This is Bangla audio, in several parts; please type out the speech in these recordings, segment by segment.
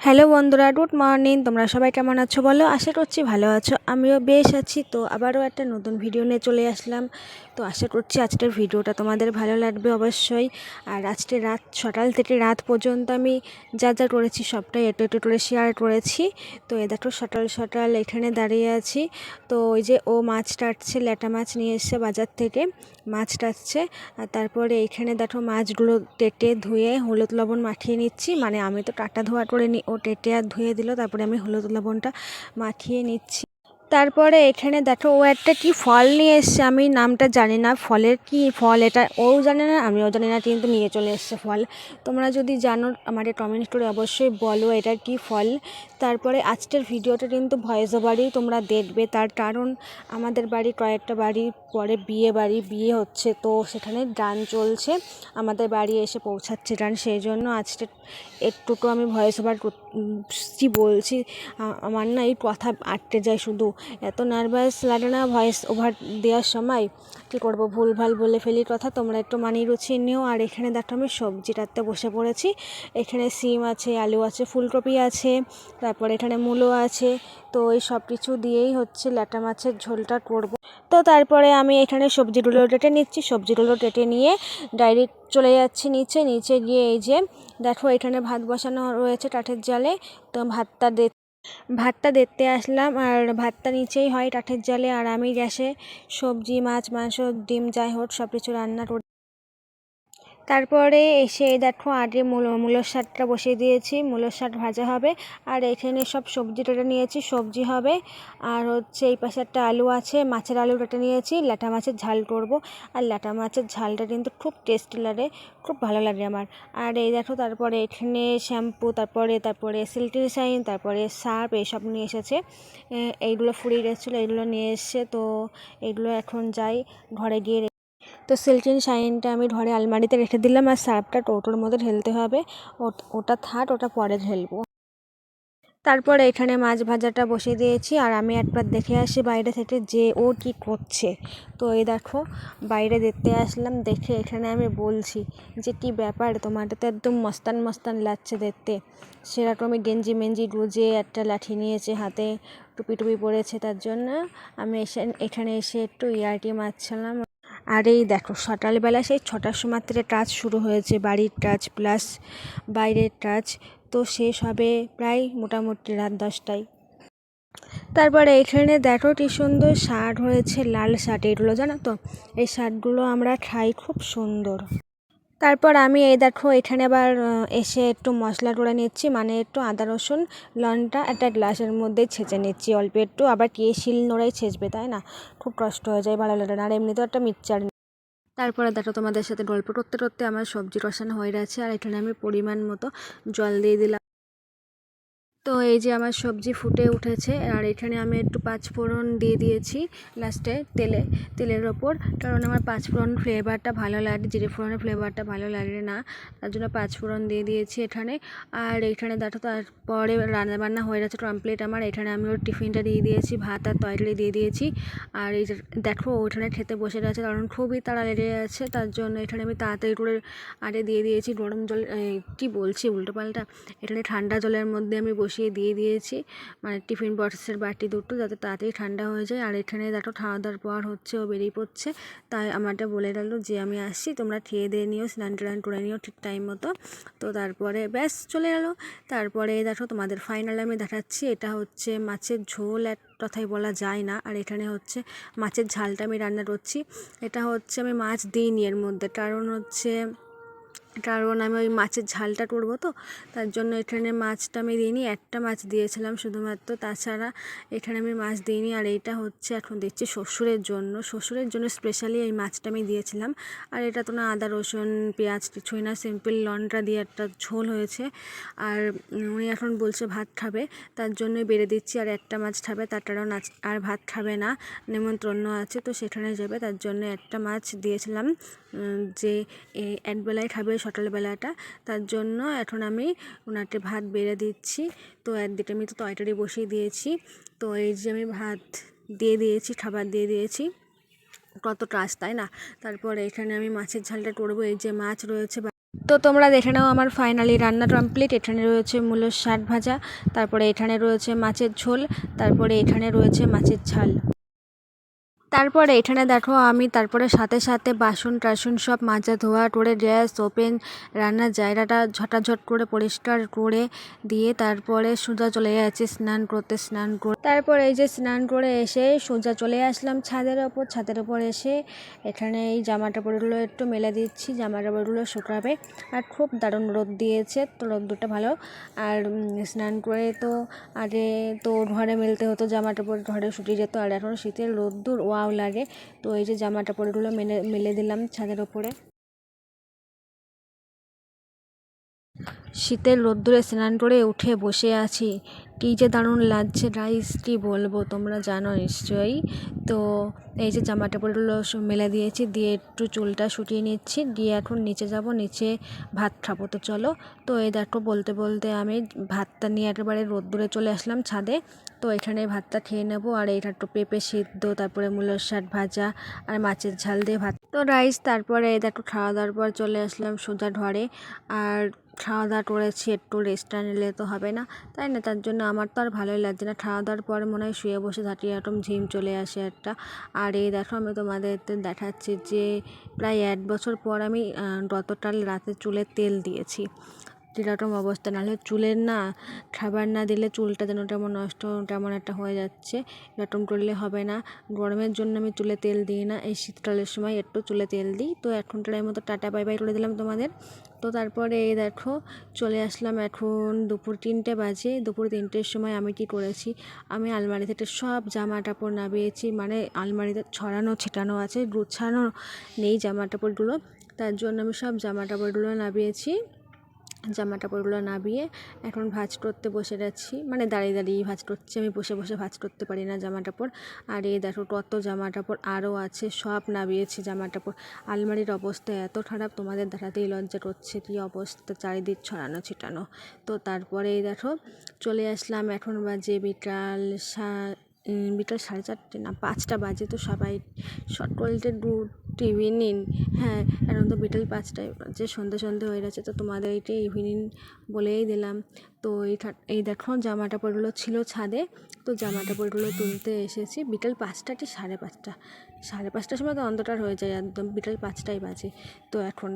হ্যালো বন্ধুরা, গুড মর্নিং। তোমরা সবাই কেমন আছো বলো? আশা করছি ভালো আছো। আমিও বেশ আছি। তো আবারও একটা নতুন ভিডিও নিয়ে চলে আসলাম। তো আশা করছি আজকের ভিডিওটা তোমাদের ভালো লাগবে অবশ্যই। আর আজকে রাত, সকাল থেকে রাত পর্যন্ত আমি যা যা করেছি সবটাই একটু একটু করে শেয়ার করেছি। তো এ দেখো, সকাল সকাল এখানে দাঁড়িয়ে আছি। তো ওই যে ও মাছ কাটছে, ল্যাটা মাছ নিয়ে এসছে বাজার থেকে। মাছ কাটছে। আর তারপরে এইখানে দেখো মাছগুলো কেটে ধুয়ে হলুদ লবণ মাখিয়ে নিচ্ছি। মানে আমি তো কাটা ধোয়া করে নি ও টেটে আর ধুয়ে দিল তারপরে আমি হলুদ লবণটা মাখিয়ে নিচ্ছি। তারপরে এখানে দেখো, ও একটা কি ফল নিয়ে এসছে, আমি নামটা জানি না, ফলের কি ফল এটা ও জানে না, আমিও জানি না, কিন্তু নিয়ে চলে এসছে ফল। তোমরা যদি জানো আমাদের কমেন্ট করে অবশ্যই বলো এটা কি ফল। তারপরে আজকের ভিডিওটা কিন্তু ভয়েস ওভারই তোমরা দেখবে, তার কারণ আমাদের বাড়ি কয়েকটা বাড়ি, পরে বিয়ে বাড়ি, বিয়ে হচ্ছে, তো সেখানে গান চলছে, আমাদের বাড়ি এসে পৌঁছাচ্ছে গান সেই জন্য আজকে একটুকু আমি ভয়েস ওভার করছি বলছি আমার না এই কথা আটকে যায় শুধু। এত নার্ভাস লাগে না ভয়েস ওভার দেওয়ার সময়। কী করব, ভুলভাল বলে ফেলি কথা। তোমরা একটু মানিয়ে রুচিয়ে নিও। আর এখানে দেখো আমি সবজি কাটতে বসে পড়েছি। এখানে সিম আছে, আলু আছে, ফুলকপি আছে, তারপর এখানে মূলো আছে। তো এই সব কিছু দিয়েই হচ্ছে ল্যাটা মাছের ঝোলটা করব। তো তারপরে আমি এখানে সবজিগুলো কেটে নিচ্ছি। সবজিগুলো কেটে নিয়ে ডাইরেক্ট চলে যাচ্ছি নিচে। নিচে গিয়ে এই যে দেখো এখানে ভাত বসানো রয়েছে কাঠের জালে। তো ভাতটা দে, ভাতটা দেখতে আসলাম আর ভাতটা নিচেই হয় কাঠের জালে। আর আমি গ্যাসে সবজি, মাছ, মাংস, ডিম, যাই হোক সব কিছু রান্না করি তারপরে এসে দেখো আগে মূলো মূলোর শাকটা বসিয়ে দিয়েছি। মূলোর শাক ভাজা হবে। আর এখানে সব সবজি কেটে নিয়েছি। সবজি হবে। আর হচ্ছে এই পাশে একটা আলু আছে। মাছের আলু কেটে নিয়েছি। ল্যাটা মাছের ঝাল করব। আর ল্যাটা মাছের ঝালটা কিন্তু খুব টেস্টি লাগে। খুব ভালো লাগে আমার। আর এই দেখো তারপরে এখানে শ্যাম্পু, তারপরে তারপরে সিল্কি শাইন তারপরে সার্ফ এইসব নিয়ে এসেছে। এইগুলো ফুরিয়ে গেছিল এইগুলো নিয়ে এসছে তো এইগুলো এখন যাই ঘরে গিয়ে তো সিল্কিন শাইনটা আমি ঘরে আলমারিতে রেখে দিলাম আর সার্ফটা টোটোর মধ্যে ঢেলতে হবে। ওটা থাক, ওটা পরে ঢেলবো। তারপর এখানে মাছ ভাজাটা বসিয়ে দিয়েছি আর আমি একবার দেখে আসি বাইরে থেকে যে ও কি করছে। তো এই দেখো, বাইরে দেখতে আসলাম, দেখে এখানে আমি বলছি যে কি ব্যাপার তোমারটা তো একদম মস্তান মস্তান লাগছে দেখতে। সেরকমই গেঞ্জি মেঞ্জি গুজে একটা লাঠি নিয়েছে, হাতে টুপি টুপি পরেছে, তার জন্য আমি এসে, এখানে এসে একটু ইয়ার্কি মারছিলাম। আর এই দেখো, সকালবেলা সেই ছটার সময় কাজ শুরু হয়েছে, বাড়ির কাজ প্লাস বাইরের কাজ। তো শেষ হবে প্রায় মোটামুটি রাত দশটায়। তারপরে এখানে দেখো কি সুন্দর শার্ট হয়েছে, লাল শার্ট। এগুলো জানো তো? এই শার্টগুলো আমরা খাই খুব সুন্দর। তারপর আমি এই দেখো, এখানে আবার এসে একটু মশলা করে নিচ্ছি মানে একটু আদা, রসুন লনটা একটা গ্লাসের মধ্যে ছেঁচে নিচ্ছি অল্প একটু। আবার কে শিল নোড়াই ছেঁচবে, তাই না? খুব কষ্ট হয়ে যায়, ভালো লাগে না। আর এমনিতেও একটা মিক্সচার তারপরে দেখো, তোমাদের সাথে গল্প করতে করতে আমার সবজি রসান হয়ে গেছে। আর এখানে আমি পরিমাণ মতো জল দিয়ে দিলাম। তো এই যে আমার সবজি ফুটে উঠেছে, আর এখানে আমি একটু পাঁচফোড়ন দিয়ে দিয়েছি লাস্টে তেলে, তেলের ওপর। কারণ আমার পাঁচফোড়ন ফ্লেভারটা ভালো লাগে, জিরে ফোড়নের ফ্লেভারটা ভালো লাগে না, তার জন্য পাঁচফোড়ন দিয়ে দিয়েছি এখানে। আর এখানে দেখো তারপরে রান্নাবান্না হয়ে গেছে কমপ্লিট আমার, এখানে আমি ওর টিফিনটা দিয়ে দিয়েছি, ভাত আর তরকারি দিয়ে দিয়েছি। আর এই দেখো ওখানে খেতে বসে গেছে কারণ খুবই তাড়া লেগে আছে, তার জন্য এখানে আমি তাড়াতাড়ি করে আরে দিয়ে দিয়েছি গরম জল কী বলছি উল্টোপাল্টা, এখানে ঠান্ডা জলের মধ্যে আমি বসে বসিয়ে দিয়ে দিয়েছি। মানে টিফিন বক্সের বাটি দুটো যাতে তাড়াতাড়ি ঠান্ডা হয়ে যায়। আর এখানে দেখো খাওয়া দাওয়ার পর হচ্ছে ও বেরিয়ে পড়ছে। তাই আমারটা বলে গেলো যে, আমি আসছি, তোমরা খেয়ে দিয়ে নিও, স্নান টান করে নিও ঠিক টাইম মতো। তো তারপরে ব্যাস চলে গেলো। তারপরে দেখো তোমাদের ফাইনাল আমি দেখাচ্ছি। এটা হচ্ছে মাছের ঝোল এক কথাই বলা যায় না। আর এখানে হচ্ছে মাছের ঝালটা আমি রান্না করছি। এটা হচ্ছে আমি মাছ দিইনি এর মধ্যে। কারণ হচ্ছে কারণ আমি ওই মাছের ঝালটা করব তো, তার জন্য এখানে মাছটা আমি দিইনি, একটা মাছ দিয়েছিলাম শুধুমাত্র, তাছাড়া এখানে আমি মাছ দিইনি, আর এইটা হচ্ছে এখন দিচ্ছি শ্বশুরের জন্য। শ্বশুরের জন্য স্পেশালি এই মাছটা আমি দিয়েছিলাম, আর এটা তো না আদা, রসুন, পেঁয়াজ কিছুই না সিম্পল লনটা দিয়ে একটা ঝোল হয়েছে, আর উনি এখন বলছে ভাত খাবে, তার জন্যই বেড়ে দিচ্ছি, আর একটা মাছ খাবে, তার কারণ আর ভাত খাবে না নেমন্ত্রণ আছে, তো সেখানে যাবে, তার জন্য একটা মাছ দিয়েছিলাম যে একবেলায় খাবে সকালবেলাটা, তার জন্য এখন আমি ওনাকে ভাত বেড়ে দিচ্ছি। তো একদিকে আমি তো তয়টারি বসিয়ে দিয়েছি। তো এই যে আমি ভাত দিয়ে দিয়েছি, খাবার দিয়ে দিয়েছি কত কাজ তাই না? তারপর এখানে আমি মাছের ঝালটা করব, এই যে মাছ রয়েছে তো তোমরা দেখে নাও আমার ফাইনালি রান্না কমপ্লিট। এখানে রয়েছে মূলোর শাক ভাজা, তারপরে এখানে রয়েছে মাছের ঝোল, তারপরে এখানে রয়েছে মাছের ঝাল। তারপরে এখানে দেখো আমি তারপরে সাথে সাথে বাসন টাসন সব মাজা ধোয়া করে গ্যাস ওপেন রান্নার জায়গাটা ঝটাঝট করে পরিষ্কার করে দিয়ে তারপরে সোজা চলে যাচ্ছি স্নান করতে, স্নান করে তারপর এই যে স্নান করে এসে সোজা চলে আসলাম ছাদের ওপর। ছাদের ওপর এসে এখানে এই জামা কাপড়গুলো একটু মেলে দিচ্ছি জামা কাপড়গুলো শুকাবে। আর খুব দারুণ রোদ দিয়েছে, তো রোদ্দুরটা ভালো। আর স্নান করে তো আগে তো ঘরে মেলতে হতো জামা কাপড় ঘরে শুকিয়ে যেত। আর এখন শীতের রোদ্দুর ওয়াও লাগে। তো এই যে জামাটা পরে মেলে মেলে দিলাম ছাদের ওপরে। শীতের রোদ্দুরে স্নান করে উঠে বসে আছি। কী যে দারুণ লাগছে। রাইস, কী বলব? তোমরা জানো নিশ্চয়ই। তো এই যে জামা কাপড়গুলো মেলে দিয়েছি, দিয়ে একটু চুলটা শুটিয়ে নিচ্ছি। দিয়ে এখন নিচে যাব, নিচে ভাত খাব। তো চলো, তো এই দেখো, বলতে বলতে আমি ভাতটা নিয়ে একেবারে রোদ্দুরে চলে আসলাম ছাদে। তো এখানে ভাতটা খেয়ে নেব। আর এইটা একটু পেঁপে সিদ্ধ, তারপরে মূলোর শাক ভাজা আর মাছের ঝাল দিয়ে ভাত। তো রাইস, তারপরে এই দেখো খাওয়া দাওয়ার পর চলে আসলাম সোজা ঘরে। আর খাওয়া দাওয়া করেছি একটু রেস্টটা নিলে তো হবে না। তাই না? তার জন্য আমার তো আর ভালোই লাগছে না। খাওয়া দাওয়ার পর মনে হয় শুয়ে বসে থাকি, এরকম ঝিম চলে আসে একটা। আর এই দেখো, আমি তোমাদের দেখাচ্ছি যে প্রায় এক বছর পর আমি গতকাল রাতে চুলে তেল দিয়েছি। কীরকম অবস্থা? নাহলে চুলের না, খাবার না দিলে চুলটা যেন তেমন নষ্ট, তেমন একটা হয়ে যাচ্ছে। এরকম করলে হবে না। গরমের জন্য আমি চুলে তেল দিই না। এই শীতকালের সময় একটু চুলে তেল দিই। তো এখন এখনটার মতো টাটা, বাই বাই করে দিলাম তোমাদের। তো তারপরে এই দেখো, চলে আসলাম এখন দুপুর তিনটে বাজে। দুপুর তিনটের সময় আমি কি করেছি? আমি আলমারি থেকে সব জামা কাপড় নামিয়েছি। মানে আলমারিতে ছড়ানো, ছিটানো আছে, গুছানো নেই জামা কাপড়গুলো তার জন্য আমি সব জামা কাপড়গুলো নামিয়েছি। জামা কাপড়গুলো নামিয়ে এখন ভাঁজ করতে বসে যাচ্ছি মানে দাঁড়িয়ে দাঁড়িয়ে ভাঁজ করছি। আমি বসে বসে ভাঁজ করতে পারি না জামা কাপড় আর এই দেখো কত জামা কাপড় আরও আছে। সব নামিয়েছি জামা কাপড় আলমারির অবস্থা এত খারাপ। তোমাদের দেখাতেই লজ্জা করছে কী অবস্থা। চারিদিক ছড়ানো ছিটানো। তো তারপরে এই দেখো চলে আসলাম। এখন বাজে বিকাল সা বিকাল সাড়ে চারটে না, পাঁচটা বাজে তো সবাই সকলকে গুড ইভিনিং হ্যাঁ এখন তো বিকেল পাঁচটায় বাজে সন্ধে সন্ধে হয়ে গেছে, তো তোমাদের এইটা ইভিনিং বলেই দিলাম। তো এই এই দেখো জামা কাপড়গুলো ছিল ছাদে, তো জামা কাপড়গুলো তুলতে এসেছি। বিকেল পাঁচটা কি সাড়ে পাঁচটা? সাড়ে পাঁচটার সময় তো অন্ধকার হয়ে যায় একদম, বিকেল পাঁচটাই বাজে। তো এখন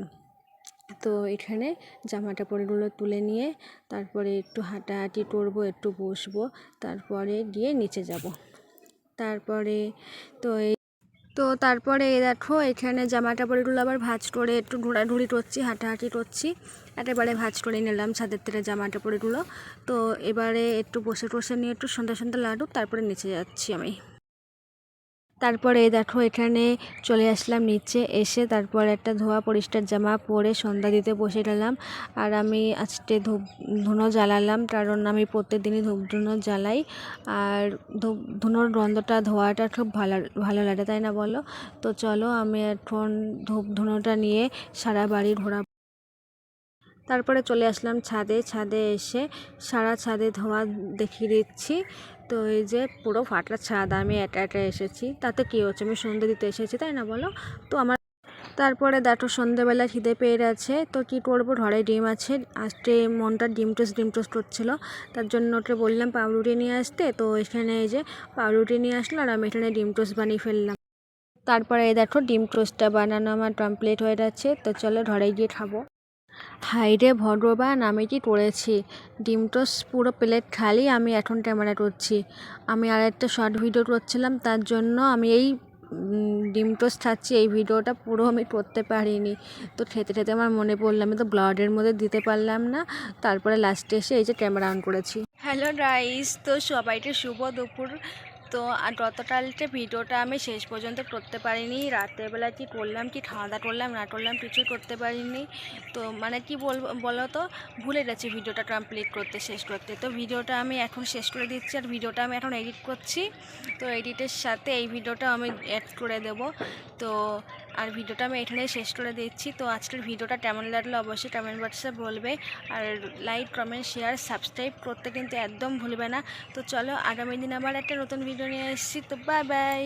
তো এখানে জামা কাপড়গুলো তুলে নিয়ে তারপরে একটু হাঁটাহাঁটি করব, একটু বসবো, তারপরে গিয়ে নিচে যাব। তারপরে তো এই, তো তারপরে দেখো, এখানে জামা কাপড়গুলো আবার ভাঁজ করে একটু ঘোরাঘুরি করছি, হাঁটাহাঁটি করছি। একেবারে ভাঁজ করে নিলাম ছাদের থেকে জামা কাপড়গুলো তো এবারে একটু বসে টসে নিয়ে একটু সন্ধ্যা সন্ধ্যা লাডু তারপরে নিচে যাচ্ছি আমি। তারপরে দেখো এখানে চলে আসলাম নিচে এসে তারপর একটা ধোয়া পরিষ্কার জামা পরে সন্ধ্যা দিতে বসে গেলাম। আর আমি আজকে ধূপ, ধুনো জ্বালালাম, কারণ আমি প্রত্যেকদিনই ধূপ, ধুনো জ্বালাই। আর ধূপ, ধুনোর গন্ধটা, ধোয়াটা খুব ভালো ভালো লাগে, তাই না বলো? তো চলো আমি এখন ধূপ, ধুনোটা নিয়ে সারা বাড়ি ঘোরা তারপরে চলে আসলাম ছাদে ছাদে এসে সারা ছাদে ধোয়া দেখিয়ে দিচ্ছি। তো এই যে পুরো ফাটা ছাদ আমি একা একা এসেছি। তাতে কী হচ্ছে? আমি সন্ধে দিতে এসেছি, তাই না বলো? তো আমার তারপরে দেখো সন্ধেবেলা খিদে পেয়ে গেছে। তো কী করব? ঘরে ডিম আছে। আজকে মনটা ডিম টোস্ট ডিম টোস্ট করছিল। তার জন্য ওকে বললাম পাউরুটি নিয়ে আসতে। তো এখানে এই যে পাউরুটি নিয়ে আসলো আর আমি এখানে ডিম টোস্ট বানিয়ে ফেললাম। তারপরে দেখো ডিম টোস্টটা বানানো আমার কমপ্লিট হয়ে যাচ্ছে তো চলো ঘরে গিয়ে খাব। হাই রে ভগবান আমি কি করেছি ডিম টোস্ট পুরো প্লেট খালি, আমি এখন ক্যামেরা করছি। আমি আর একটা শর্ট ভিডিও করছিলাম, তার জন্য আমি এই ডিম টোস্ট খাচ্ছি, এই ভিডিওটা পুরো আমি করতে পারিনি। তো খেতে খেতে আমার মনে পড়ল, আমি তো ব্লডের মধ্যে দিতে পারলাম না, তারপরে লাস্টে এসে এই যে ক্যামেরা অন করেছি। হ্যালো রাইস তো সবাইকে শুভ দুপুর। তো আর গতকালকে ভিডিওটা আমি শেষ পর্যন্ত করতে পারিনি রাত্রেবেলা কি করলাম, কি খাওয়া দাওয়া করলাম, না করলাম কিছুই করতে পারিনি। তো মানে কি বলব, বলো তো? ভুলে গেছি ভিডিওটা কমপ্লিট করতে, শেষ করতে। তো ভিডিওটা আমি এখন শেষ করে দিচ্ছি আর ভিডিওটা আমি এখন এডিট করছি। তো এডিটের সাথে এই ভিডিওটা আমি অ্যাড করে দেব। তো আর ভিডিওটা আমি এখানেই শেষ করে দিচ্ছি। তো আজকের ভিডিওটা কেমন লাগল অবশ্যই কমেন্ট বক্সে বলবে। আর লাইক কমেন্ট শেয়ার সাবস্ক্রাইব করতে কিন্তু একদম ভুলবে না। তো চলো আগামী দিন আবার একটা নতুন ভিডিও নিয়ে এসেছি। তো বাই বাই